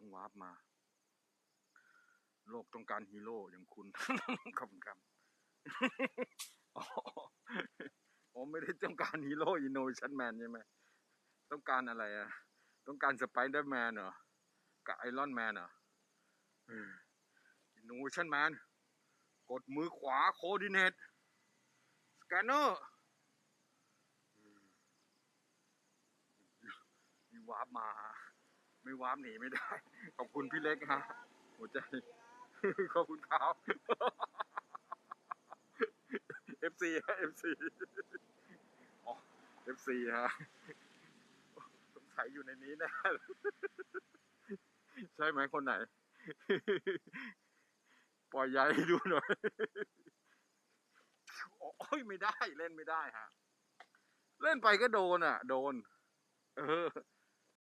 ต้องวาร์ปมา โลกต้องการฮีโร่อย่างคุณ ขอบคุณครับอ๋ออ๋อไม่ได้ต้องการฮีโร่อินโนเวชันแมนใช่ไหมต้องการอะไรอะ ต้องการสไปเดอร์แมนเหรอ กับไอรอนแมนเหรออินโนเวชันแมน กดมือขวาโคดิเนตสแกนเนอร์มีวาร์ปมา ไม่ว้าร์ปหนีไม่ได้ ขอบคุณพี่เล็กฮะหัวใจ ขอบคุณครับ FC ฮะ FC อ๋อ FC ฮะสงสัยอยู่ในนี้แน่ใช่ไหมคนไหน ปล่อยยายดูหน่อยโอ้ยไม่ได้เล่นไม่ได้ฮะ เล่นไปก็โดนอะ โดน เออ